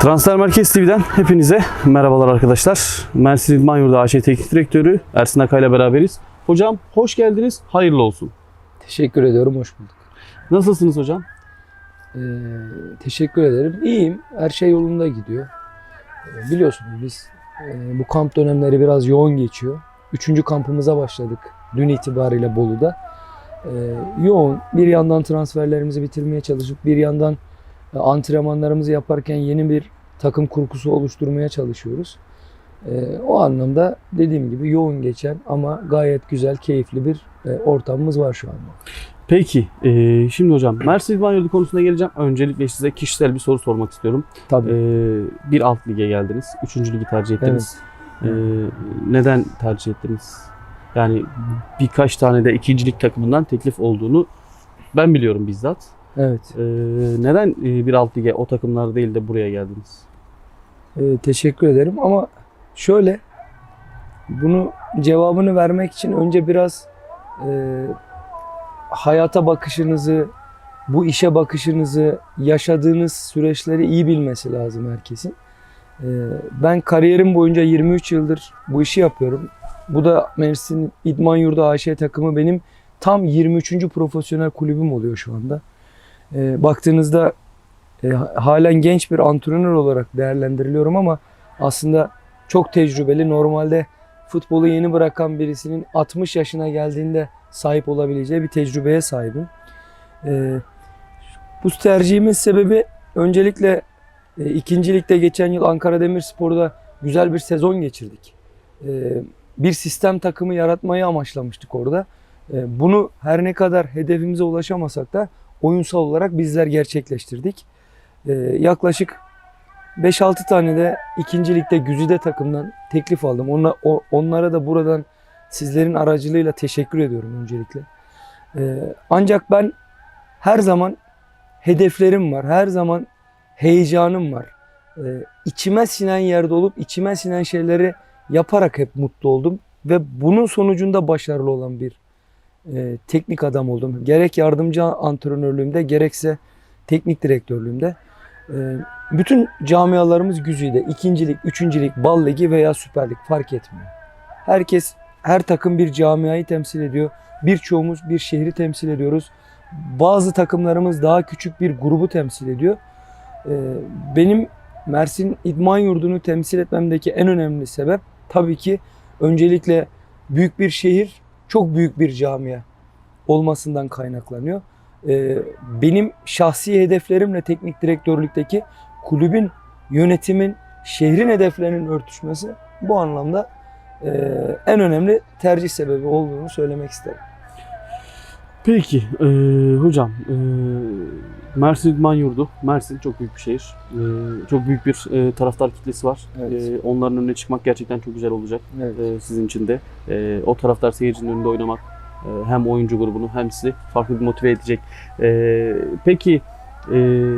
Transfer Merkez TV'den hepinize merhabalar arkadaşlar. Mersin İdman Yurdu AŞ Teknik Direktörü Ersin Akay ile beraberiz. Hocam hoş geldiniz, hayırlı olsun. Teşekkür ediyorum, hoş bulduk. Nasılsınız hocam? Ee, teşekkür ederim. İyiyim, her şey yolunda gidiyor. Ee, biliyorsunuz biz e, bu kamp dönemleri biraz yoğun geçiyor. Üçüncü kampımıza başladık dün itibariyle Bolu'da. Ee, yoğun, bir yandan transferlerimizi bitirmeye çalışıp bir yandan antrenmanlarımızı yaparken yeni bir takım kurgusu oluşturmaya çalışıyoruz. Ee, o anlamda dediğim gibi yoğun geçen ama gayet güzel, keyifli bir e, ortamımız var şu anda. Peki, şimdi hocam Mersin İdman konusuna geleceğim. Öncelikle size kişisel bir soru sormak istiyorum. Tabii. Bir alt lige geldiniz, üçüncü ligi tercih ettiniz. Eee, neden tercih ettiniz? Yani birkaç tane de ikincilik takımından teklif olduğunu ben biliyorum bizzat. Evet. Eee, neden eee, bir alt lige o takımlar değil de buraya geldiniz? Ee, teşekkür ederim ama şöyle bunu cevabını vermek için önce biraz e, hayata bakışınızı, bu işe bakışınızı, yaşadığınız süreçleri iyi bilmesi lazım herkesin. Ee, ben kariyerim boyunca 23 yıldır bu işi yapıyorum. Bu da Mersin İdman Yurdu AŞ takımı benim tam 23. profesyonel kulübüm oluyor şu anda. Ee, baktığınızda e, halen genç bir antrenör olarak değerlendiriliyorum ama aslında çok tecrübeli. Normalde futbolu yeni bırakan birisinin 60 yaşına geldiğinde sahip olabileceği bir tecrübeye sahibim. E, bu tercihimin sebebi öncelikle e, ikinci ligde geçen yıl Ankara Demirspor'da güzel bir sezon geçirdik. E, bir sistem takımı yaratmayı amaçlamıştık orada. E, bunu her ne kadar hedefimize ulaşamasak da oyunsal olarak bizler gerçekleştirdik. Ee, yaklaşık 5-6 tane de ikinci ligde Güzide takımdan teklif aldım. Onla, onlara da buradan sizlerin aracılığıyla teşekkür ediyorum öncelikle. Ee, ancak ben her zaman hedeflerim var. Her zaman heyecanım var. Ee, içime sinen yerde olup içime sinen şeyleri yaparak hep mutlu oldum. Ve bunun sonucunda başarılı olan bir e, teknik adam oldum. Gerek yardımcı antrenörlüğümde gerekse teknik direktörlüğümde. E, bütün camialarımız güzide. İkincilik, üçüncülük, bal ligi veya süper lig fark etmiyor. Herkes, her takım bir camiayı temsil ediyor. Birçoğumuz bir şehri temsil ediyoruz. Bazı takımlarımız daha küçük bir grubu temsil ediyor. E, benim Mersin İdman Yurdu'nu temsil etmemdeki en önemli sebep tabii ki öncelikle büyük bir şehir, çok büyük bir camia olmasından kaynaklanıyor. Ee, benim şahsi hedeflerimle teknik direktörlükteki kulübün, yönetimin, şehrin hedeflerinin örtüşmesi bu anlamda e, en önemli tercih sebebi olduğunu söylemek isterim. Peki eee, hocam eee, Mersin İdman Yurdu. Mersin çok büyük bir şehir. Eee, çok büyük bir eee, taraftar kitlesi var. Evet. Eee, onların önüne çıkmak gerçekten çok güzel olacak Evet. eee, sizin için de. Eee, o taraftar seyircinin önünde oynamak eee, hem oyuncu grubunu hem sizi farklı bir motive edecek. Eee, peki eee,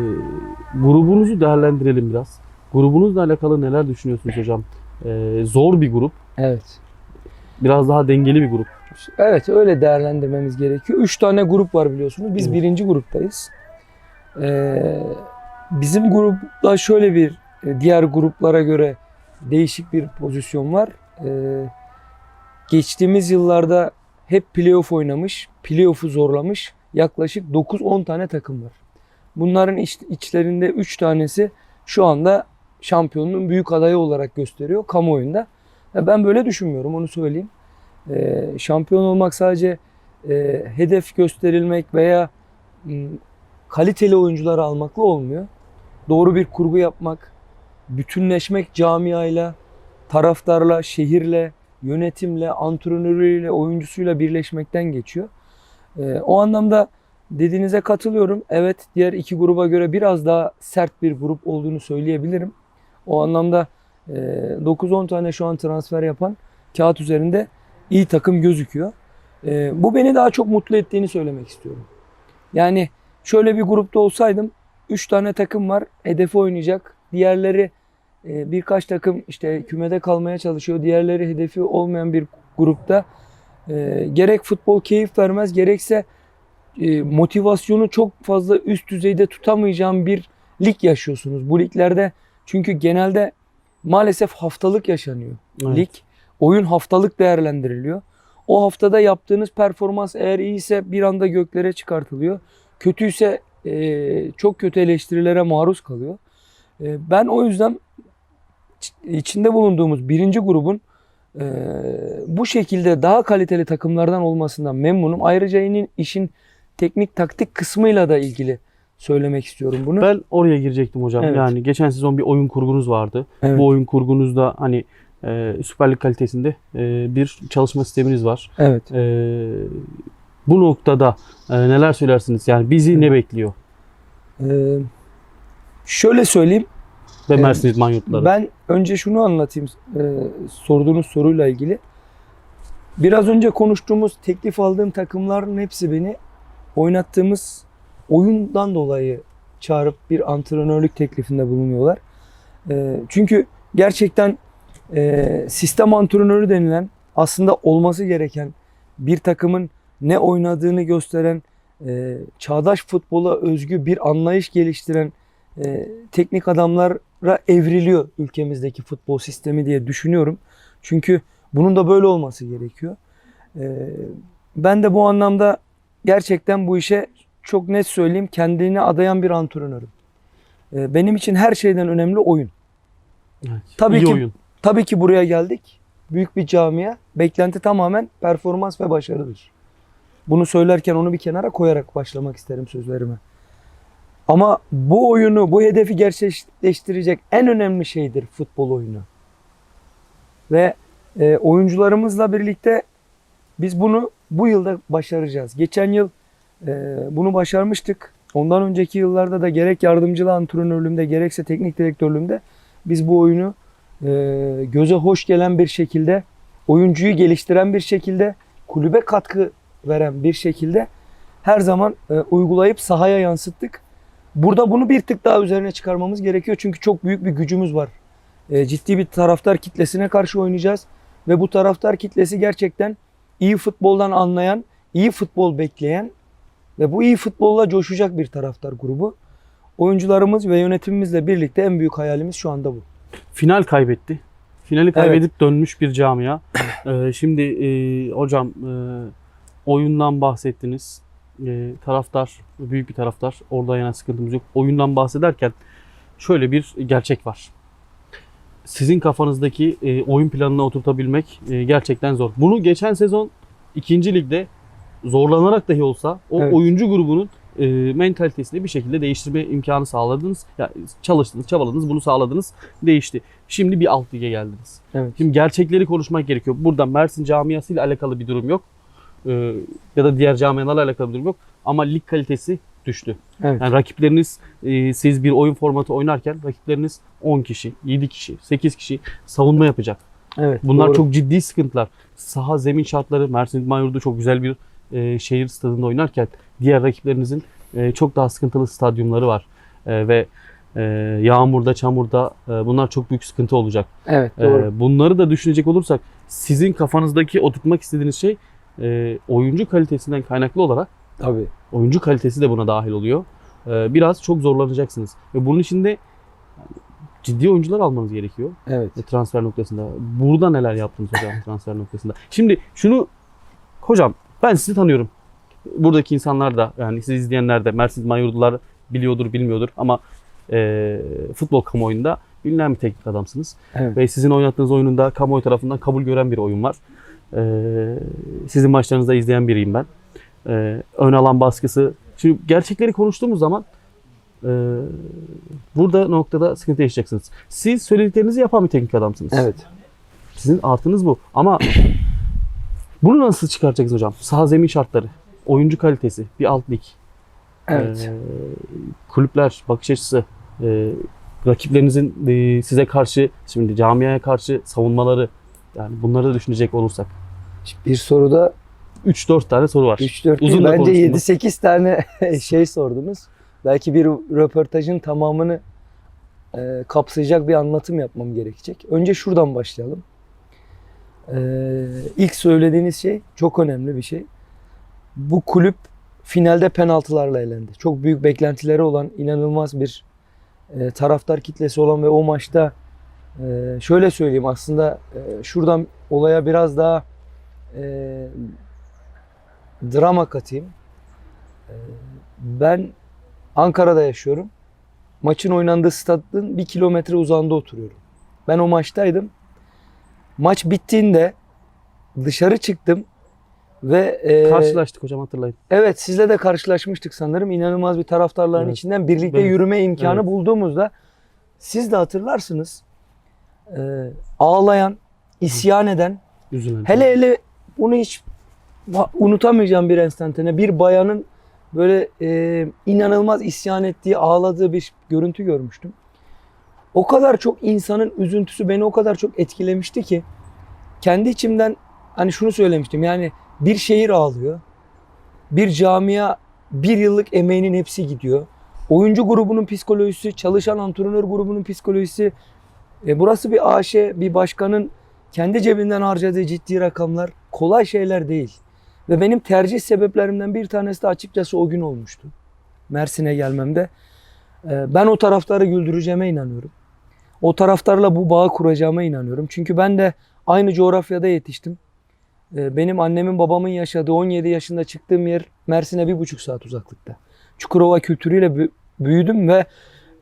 grubunuzu değerlendirelim biraz. Grubunuzla alakalı neler düşünüyorsunuz hocam? Eee, zor bir grup. Evet. Biraz daha dengeli bir grup. Evet öyle değerlendirmemiz gerekiyor. Üç tane grup var biliyorsunuz. Biz Evet. birinci gruptayız. Ee, bizim grupta şöyle bir e, diğer gruplara göre değişik bir pozisyon var. Ee, geçtiğimiz yıllarda hep playoff oynamış, playoff'u zorlamış yaklaşık 9-10 tane takım var. Bunların iç- içlerinde 3 tanesi şu anda şampiyonluğun büyük adayı olarak gösteriyor kamuoyunda. Ya Ben böyle düşünmüyorum onu söyleyeyim. Ee, şampiyon olmak sadece e, hedef gösterilmek veya m, kaliteli oyuncuları almakla olmuyor. Doğru bir kurgu yapmak, bütünleşmek camiayla, taraftarla, şehirle, yönetimle, antrenörüyle, oyuncusuyla birleşmekten geçiyor. Ee, o anlamda dediğinize katılıyorum. Evet diğer iki gruba göre biraz daha sert bir grup olduğunu söyleyebilirim. O anlamda e, 9-10 tane şu an transfer yapan kağıt üzerinde iyi takım gözüküyor. Ee, bu beni daha çok mutlu ettiğini söylemek istiyorum. Yani şöyle bir grupta olsaydım 3 tane takım var hedefi oynayacak. Diğerleri e, birkaç takım işte kümede kalmaya çalışıyor. Diğerleri hedefi olmayan bir grupta e, gerek futbol keyif vermez gerekse e, motivasyonu çok fazla üst düzeyde tutamayacağım bir lig yaşıyorsunuz. Bu liglerde Çünkü genelde maalesef haftalık yaşanıyor. Evet. Lig oyun haftalık değerlendiriliyor. O haftada yaptığınız performans eğer iyiyse bir anda göklere çıkartılıyor. Kötüyse e, çok kötü eleştirilere maruz kalıyor. E, ben o yüzden içinde bulunduğumuz birinci grubun e, bu şekilde daha kaliteli takımlardan olmasından memnunum. Ayrıca yine işin teknik taktik kısmıyla da ilgili söylemek istiyorum bunu. Ben oraya girecektim hocam. Evet. Yani geçen sezon bir oyun kurgunuz vardı. Evet. Bu oyun kurgunuzda hani e, Süper Lig kalitesinde e, bir çalışma sisteminiz var. Evet. E, bu noktada e, neler söylersiniz? Yani bizi ne bekliyor? Ee, şöyle söyleyeyim. Ve Evet. Mersin İdman Yurtları. Ben önce şunu anlatayım e, sorduğunuz soruyla ilgili. Biraz önce konuştuğumuz teklif aldığım takımların hepsi beni oynattığımız oyundan dolayı çağırıp bir antrenörlük teklifinde bulunuyorlar. E, çünkü gerçekten e, sistem antrenörü denilen aslında olması gereken bir takımın ne oynadığını gösteren e, çağdaş futbola özgü bir anlayış geliştiren e, teknik adamlara evriliyor ülkemizdeki futbol sistemi diye düşünüyorum. Çünkü bunun da böyle olması gerekiyor. Ben de bu anlamda gerçekten bu işe çok net söyleyeyim kendini adayan bir antrenörüm. E, benim için her şeyden önemli oyun. Evet. Tabii İyi ki- oyun. Tabii ki buraya geldik. Büyük bir camia. Beklenti tamamen performans ve başarıdır. Bunu söylerken onu bir kenara koyarak başlamak isterim sözlerime. Ama bu oyunu, bu hedefi gerçekleştirecek en önemli şeydir futbol oyunu. Ve e, oyuncularımızla birlikte biz bunu bu yılda başaracağız. Geçen yıl bunu başarmıştık. Ondan önceki yıllarda da gerek yardımcılı antrenörlüğümde gerekse teknik direktörlüğümde biz bu oyunu e, göze hoş gelen bir şekilde, oyuncuyu geliştiren bir şekilde, kulübe katkı veren bir şekilde her zaman e, uygulayıp sahaya yansıttık. Burada bunu bir tık daha üzerine çıkarmamız gerekiyor çünkü çok büyük bir gücümüz var. E, ciddi bir taraftar kitlesine karşı oynayacağız ve bu taraftar kitlesi gerçekten iyi futboldan anlayan, iyi futbol bekleyen ve bu iyi futbolla coşacak bir taraftar grubu. Oyuncularımız ve yönetimimizle birlikte en büyük hayalimiz şu anda bu. Final kaybetti. Finali kaybedip dönmüş bir camia. Ee, şimdi e, hocam e, oyundan bahsettiniz. E, taraftar, büyük bir taraftar. Orada yana sıkıntımız yok. Oyundan bahsederken şöyle bir gerçek var. Sizin kafanızdaki e, oyun planına oturtabilmek e, gerçekten zor. Bunu geçen sezon ikinci ligde zorlanarak dahi olsa o Evet. oyuncu grubunun e, mentalitesini bir şekilde değiştirme imkanı sağladınız. Ya, çalıştınız, çabaladınız, bunu sağladınız. Değişti. Şimdi bir alt lige geldiniz. Evet. Şimdi gerçekleri konuşmak gerekiyor. Burada Mersin camiasıyla alakalı bir durum yok. Ee, ya da diğer camialarla alakalı bir durum yok. Ama lig kalitesi düştü. Evet. Yani rakipleriniz e, siz bir oyun formatı oynarken rakipleriniz 10 kişi, 7 kişi, 8 kişi savunma yapacak. Evet. Bunlar doğru. çok ciddi sıkıntılar. Saha zemin şartları Mersin İdman Yurdu çok güzel bir e, şehir stadında oynarken diğer rakiplerinizin e, çok daha sıkıntılı stadyumları var. E, ve e, yağmurda, çamurda e, bunlar çok büyük sıkıntı olacak. Evet Ee, doğru. bunları da düşünecek olursak sizin kafanızdaki oturtmak istediğiniz şey e, oyuncu kalitesinden kaynaklı olarak Tabii. oyuncu kalitesi de buna dahil oluyor. Ee, biraz çok zorlanacaksınız ve bunun için de ciddi oyuncular almanız gerekiyor Evet. e, transfer noktasında. Burada neler yaptınız hocam transfer noktasında? Şimdi şunu hocam ben sizi tanıyorum. Buradaki insanlar da yani sizi izleyenler de Mersin Manyurdular biliyordur bilmiyordur ama e, futbol kamuoyunda bilinen bir teknik adamsınız. Evet. Ve sizin oynattığınız oyunun da kamuoyu tarafından kabul gören bir oyun var. Ee, sizin maçlarınızı da izleyen biriyim ben. Ee, ön alan baskısı. Şimdi gerçekleri konuştuğumuz zaman e, burada noktada sıkıntı yaşayacaksınız. Siz söylediklerinizi yapan bir teknik adamsınız. Evet. Sizin artınız bu. Ama bunu nasıl çıkaracaksınız hocam? Saha zemin şartları, oyuncu kalitesi, bir alt lig, Evet. ee, kulüpler bakış açısı, e, rakiplerinizin e, size karşı, şimdi camiaya karşı savunmaları, yani bunları da düşünecek olursak. Bir soruda 3-4 tane soru var. 3-4 Uzun bence konuştunuz. 7-8 tane şey sordunuz. Belki bir röportajın tamamını e, kapsayacak bir anlatım yapmam gerekecek. Önce şuradan başlayalım. E, ilk söylediğiniz şey çok önemli bir şey. Bu kulüp finalde penaltılarla elendi. Çok büyük beklentileri olan inanılmaz bir e, taraftar kitlesi olan ve o maçta e, şöyle söyleyeyim aslında e, şuradan olaya biraz daha e, drama katayım. E, ben Ankara'da yaşıyorum. Maçın oynandığı stadın bir kilometre uzağında oturuyorum. Ben o maçtaydım. Maç bittiğinde dışarı çıktım ve e, Karşılaştık hocam hatırlayın. Evet sizle de karşılaşmıştık sanırım. İnanılmaz bir taraftarların Evet. içinden birlikte Evet. yürüme imkanı Evet. bulduğumuzda siz de hatırlarsınız. Ee, ağlayan, isyan eden, Üzülen. hele hele bunu hiç unutamayacağım bir enstantane. Bir bayanın böyle e, inanılmaz isyan ettiği, ağladığı bir görüntü görmüştüm. O kadar çok insanın üzüntüsü beni o kadar çok etkilemişti ki kendi içimden hani şunu söylemiştim. Yani bir şehir ağlıyor. Bir camia bir yıllık emeğinin hepsi gidiyor. Oyuncu grubunun psikolojisi, çalışan antrenör grubunun psikolojisi. E, burası bir AŞ, bir başkanın kendi cebinden harcadığı ciddi rakamlar kolay şeyler değil. Ve benim tercih sebeplerimden bir tanesi de açıkçası o gün olmuştu. Mersin'e gelmemde. E, ben o taraftarı güldüreceğime inanıyorum. O taraftarla bu bağı kuracağıma inanıyorum. Çünkü ben de aynı coğrafyada yetiştim. E, benim annemin babamın yaşadığı 17 yaşında çıktığım yer Mersin'e bir buçuk saat uzaklıkta. Çukurova kültürüyle bü- büyüdüm ve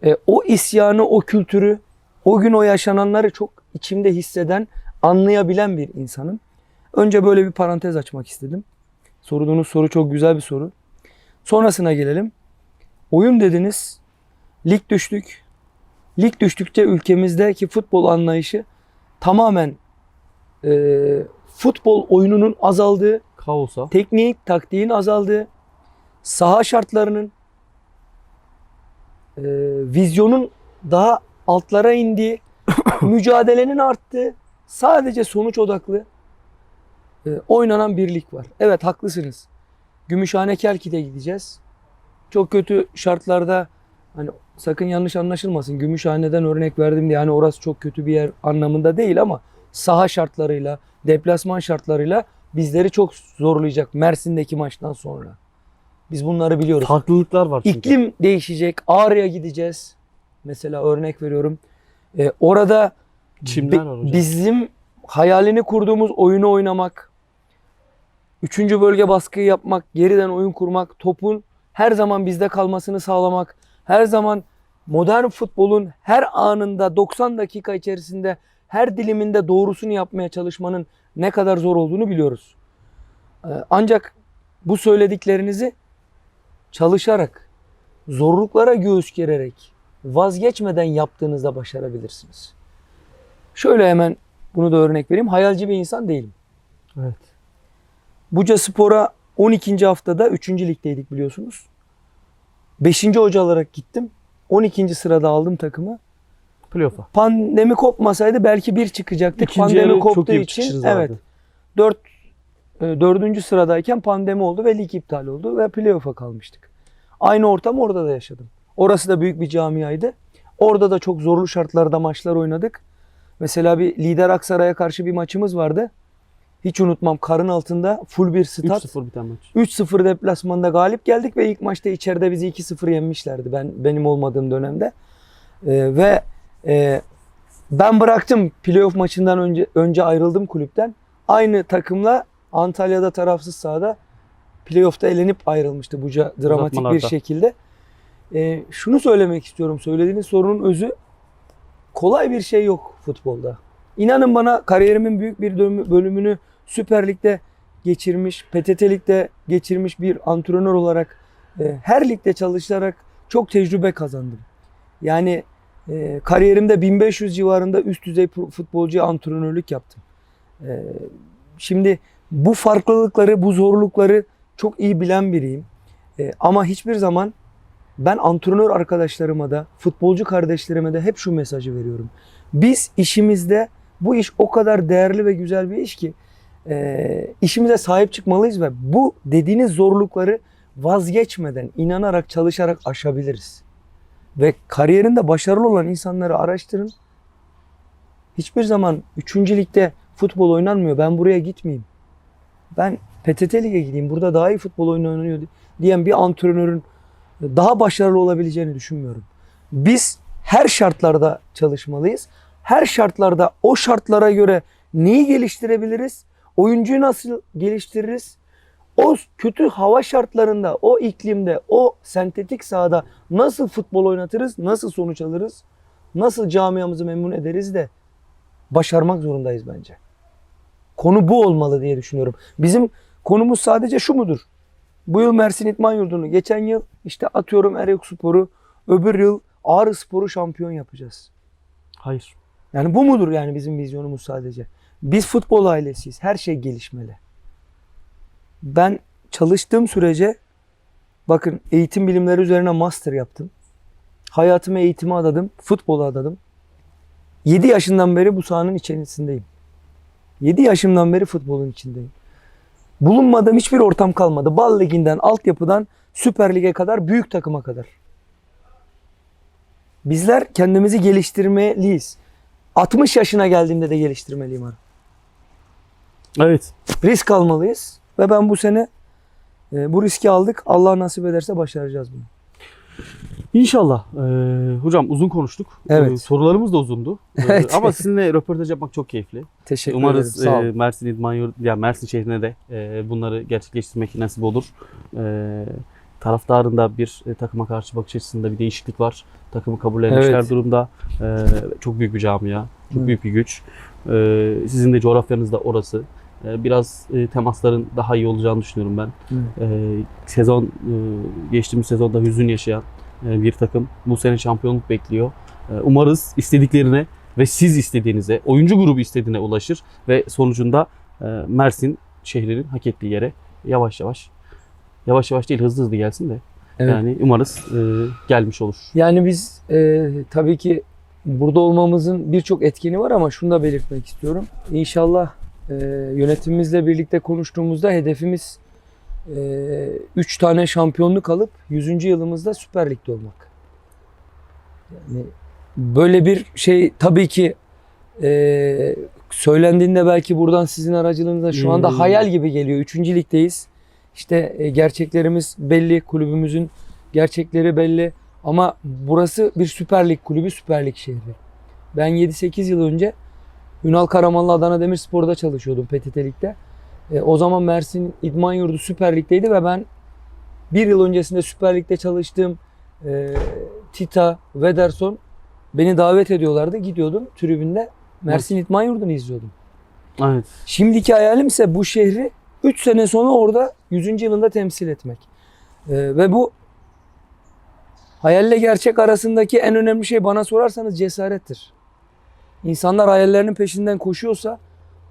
e, o isyanı, o kültürü, o gün o yaşananları çok içimde hisseden, anlayabilen bir insanım. Önce böyle bir parantez açmak istedim. Sorduğunuz soru çok güzel bir soru. Sonrasına gelelim. Oyun dediniz. Lig düştük. Lig düştükçe ülkemizdeki futbol anlayışı tamamen e, futbol oyununun azaldığı, Kaosa. teknik, taktiğin azaldığı, saha şartlarının, e, vizyonun daha altlara indiği, mücadelenin arttığı, sadece sonuç odaklı e, oynanan bir lig var. Evet haklısınız. Gümüşhane Kelki'de gideceğiz. Çok kötü şartlarda hani sakın yanlış anlaşılmasın. Gümüşhane'den örnek verdim diye hani orası çok kötü bir yer anlamında değil ama saha şartlarıyla, deplasman şartlarıyla bizleri çok zorlayacak Mersin'deki maçtan sonra. Biz bunları biliyoruz. Farklılıklar var çünkü. İklim değişecek. Ağrı'ya gideceğiz. Mesela örnek veriyorum. Ee, orada Çimler bi- bizim hayalini kurduğumuz oyunu oynamak, üçüncü bölge baskıyı yapmak, geriden oyun kurmak, topun her zaman bizde kalmasını sağlamak, her zaman modern futbolun her anında 90 dakika içerisinde her diliminde doğrusunu yapmaya çalışmanın ne kadar zor olduğunu biliyoruz. Ee, Ancak bu söylediklerinizi çalışarak, zorluklara göğüs gererek, vazgeçmeden yaptığınızda başarabilirsiniz. Şöyle hemen bunu da örnek vereyim. Hayalci bir insan değilim. Evet. Buca Spor'a 12. haftada 3. ligdeydik biliyorsunuz. 5. hoca olarak gittim. 12. sırada aldım takımı. Playoff'a. Pandemi kopmasaydı belki bir çıkacaktık. İkinci pandemi koptuğu için evet vardı. 4 4. sıradayken pandemi oldu ve lig iptal oldu ve playoff'a kalmıştık. Aynı ortam orada da yaşadım. Orası da büyük bir camiaydı. Orada da çok zorlu şartlarda maçlar oynadık. Mesela bir lider Aksaray'a karşı bir maçımız vardı. Hiç unutmam karın altında full bir stat. 3-0 biten maç. 3-0 deplasmanda galip geldik ve ilk maçta içeride bizi 2-0 yenmişlerdi ben benim olmadığım dönemde. Ee, ve e, ben bıraktım playoff maçından önce önce ayrıldım kulüpten. Aynı takımla Antalya'da tarafsız sahada playoff'ta elenip ayrılmıştı Buca dramatik bir şekilde. Ee, şunu söylemek istiyorum. Söylediğiniz sorunun özü kolay bir şey yok futbolda. İnanın bana kariyerimin büyük bir bölümünü Süper Lig'de geçirmiş, PTT Lig'de geçirmiş bir antrenör olarak e, her ligde çalışarak çok tecrübe kazandım. Yani e, kariyerimde 1500 civarında üst düzey futbolcu antrenörlük yaptım. E, şimdi bu farklılıkları, bu zorlukları çok iyi bilen biriyim. E, ama hiçbir zaman ben antrenör arkadaşlarıma da, futbolcu kardeşlerime de hep şu mesajı veriyorum. Biz işimizde bu iş o kadar değerli ve güzel bir iş ki e, işimize sahip çıkmalıyız ve bu dediğiniz zorlukları vazgeçmeden, inanarak, çalışarak aşabiliriz. Ve kariyerinde başarılı olan insanları araştırın. Hiçbir zaman 3. ligde futbol oynanmıyor. Ben buraya gitmeyeyim. Ben PTT Lig'e gideyim. Burada daha iyi futbol oynanıyor diyen bir antrenörün daha başarılı olabileceğini düşünmüyorum. Biz her şartlarda çalışmalıyız. Her şartlarda o şartlara göre neyi geliştirebiliriz? Oyuncuyu nasıl geliştiririz? O kötü hava şartlarında, o iklimde, o sentetik sahada nasıl futbol oynatırız? Nasıl sonuç alırız? Nasıl camiamızı memnun ederiz de başarmak zorundayız bence. Konu bu olmalı diye düşünüyorum. Bizim konumuz sadece şu mudur? Bu yıl Mersin İtman Yurdu'nu, geçen yıl işte atıyorum Ereğli Spor'u, öbür yıl Ağrı Spor'u şampiyon yapacağız. Hayır. Yani bu mudur yani bizim vizyonumuz sadece? Biz futbol ailesiyiz. Her şey gelişmeli. Ben çalıştığım sürece bakın eğitim bilimleri üzerine master yaptım. Hayatımı eğitime adadım. Futbola adadım. 7 yaşından beri bu sahanın içerisindeyim. 7 yaşımdan beri futbolun içindeyim. Bulunmadığım hiçbir ortam kalmadı. Bal liginden, altyapıdan Süper Lig'e kadar, büyük takıma kadar. Bizler kendimizi geliştirmeliyiz. 60 yaşına geldiğimde de geliştirmeliyim abi. Evet. Risk almalıyız ve ben bu sene e, bu riski aldık. Allah nasip ederse başaracağız bunu. İnşallah. Ee, hocam uzun konuştuk. Evet. Ee, sorularımız da uzundu. Ee, Evet. Ama sizinle röportaj yapmak çok keyifli. Teşekkür Umarız ederim. Sağ e. Mersin İdman yani Mersin şehrine de e, bunları gerçekleştirmek nasip olur. E, taraftarın da bir e, takıma karşı bakış açısında bir değişiklik var. Takımı kabullenmişler Evet. durumda. E, çok büyük bir camia, çok Hı. büyük bir güç. E, sizin de coğrafyanız da orası. E, biraz e, temasların daha iyi olacağını düşünüyorum ben. Hı. E, sezon e, geçtiğimiz sezonda hüzün yaşayan e, bir takım bu sene şampiyonluk bekliyor. E, umarız istediklerine ve siz istediğinize, oyuncu grubu istediğine ulaşır ve sonucunda e, Mersin şehrinin hak ettiği yere yavaş yavaş yavaş yavaş değil hızlı hızlı gelsin de Evet. yani umarız e, gelmiş olur. Yani biz e, tabii ki burada olmamızın birçok etkeni var ama şunu da belirtmek istiyorum. İnşallah e, yönetimimizle birlikte konuştuğumuzda hedefimiz 3 tane şampiyonluk alıp 100. yılımızda Süper Lig'de olmak. Yani böyle bir şey tabii ki e, söylendiğinde belki buradan sizin aracılığınızla şu anda Hmm. hayal gibi geliyor. 3. ligdeyiz. İşte e, gerçeklerimiz belli, kulübümüzün gerçekleri belli. Ama burası bir Süper Lig kulübü, Süper Lig şehri. Ben 7-8 yıl önce Ünal Karamanlı Adana Demirspor'da çalışıyordum PTT Lig'de. E, o zaman Mersin İdman Yurdu Süper Lig'deydi ve ben bir yıl öncesinde Süper Lig'de çalıştığım e, Tita, Wederson beni davet ediyorlardı. Gidiyordum tribünde Mersin İdman Yurdu'nu izliyordum. Evet. Şimdiki hayalim ise bu şehri 3 sene sonra orada 100. yılında temsil etmek. Ee, ve bu hayalle gerçek arasındaki en önemli şey bana sorarsanız cesarettir. İnsanlar hayallerinin peşinden koşuyorsa,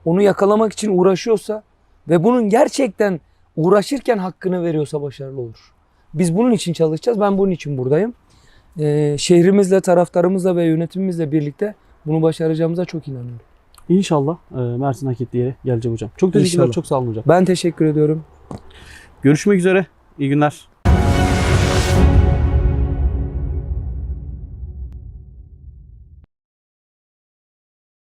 onu yakalamak için uğraşıyorsa ve bunun gerçekten uğraşırken hakkını veriyorsa başarılı olur. Biz bunun için çalışacağız. Ben bunun için buradayım. Ee, şehrimizle, taraftarımızla ve yönetimimizle birlikte bunu başaracağımıza çok inanıyorum. İnşallah e, Mersin hak ettiği yere gelecek hocam. Çok teşekkürler. İnşallah. Çok sağ olun hocam. Ben teşekkür ediyorum. Görüşmek üzere. İyi günler.